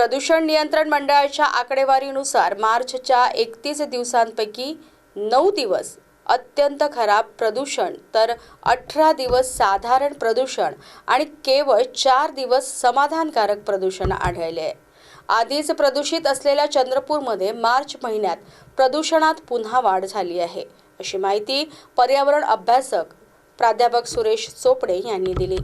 प्रदूषण नियंत्रण मंडळाच्या आकडेवारीनुसार मार्चच्या एकतीस दिवसांपैकी नऊ दिवस अत्यंत खराब प्रदूषण तर अठरा दिवस साधारण प्रदूषण आणि केवळ चार दिवस समाधानकारक प्रदूषण आढळले. आहे आधीच प्रदूषित असलेल्या चंद्रपूरमध्ये मार्च महिन्यात प्रदूषणात पुन्हा वाढ झाली आहे अशी माहिती पर्यावरण अभ्यासक प्राध्यापक सुरेश चोपडे यांनी दिली.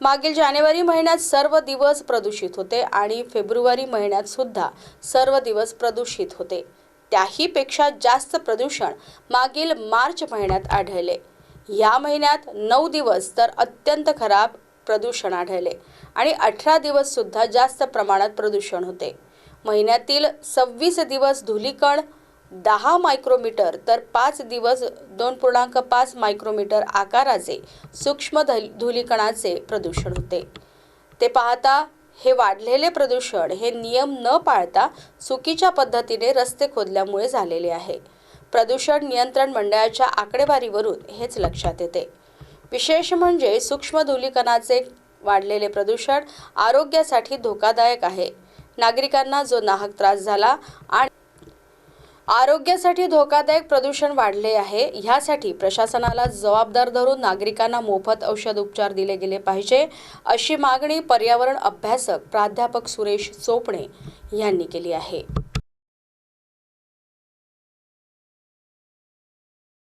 मागील जानेवारी महिन्यात सर्व दिवस प्रदूषित होते आणि फेब्रुवारी महिन्यात सुद्धा सर्व दिवस प्रदूषित होते. त्याहीपेक्षा जास्त प्रदूषण मागील मार्च महिन्यात आढळले. या महिन्यात नऊ दिवस तर अत्यंत खराब प्रदूषण आढळले आणि अठरा दिवस सुद्धा जास्त प्रमाणात प्रदूषण होते. महिन्यातील सव्वीस दिवस धुलीकण दहा मायक्रोमीटर तर पाच दिवस दोन पूर्णांक पाच मायक्रोमीटर आकाराचे सूक्ष्म धल- धुलीकणाचे प्रदूषण होते. ते पाहता हे वाढलेले प्रदूषण हे नियम न पाळता चुकीच्या पद्धतीने रस्ते खोदल्यामुळे झालेले आहे. प्रदूषण नियंत्रण मंडळाच्या आकडेवारीवरून हेच लक्षात येते. विशेष म्हणजे सूक्ष्म धुलीकणाचे वाढलेले प्रदूषण आरोग्यासाठी धोकादायक आहे. नागरिकांना जो नाहक त्रास झाला आणि आरोग्यासाठी धोकादायक प्रदूषण वाढले आहे. ह्यासाठी प्रशासनाला जबाबदार धरून नागरिकांना मोफत औषध उपचार दिले गेले पाहिजे अशी मागणी पर्यावरण अभ्यासक प्राध्यापक सुरेश चोपणे यांनी केली आहे.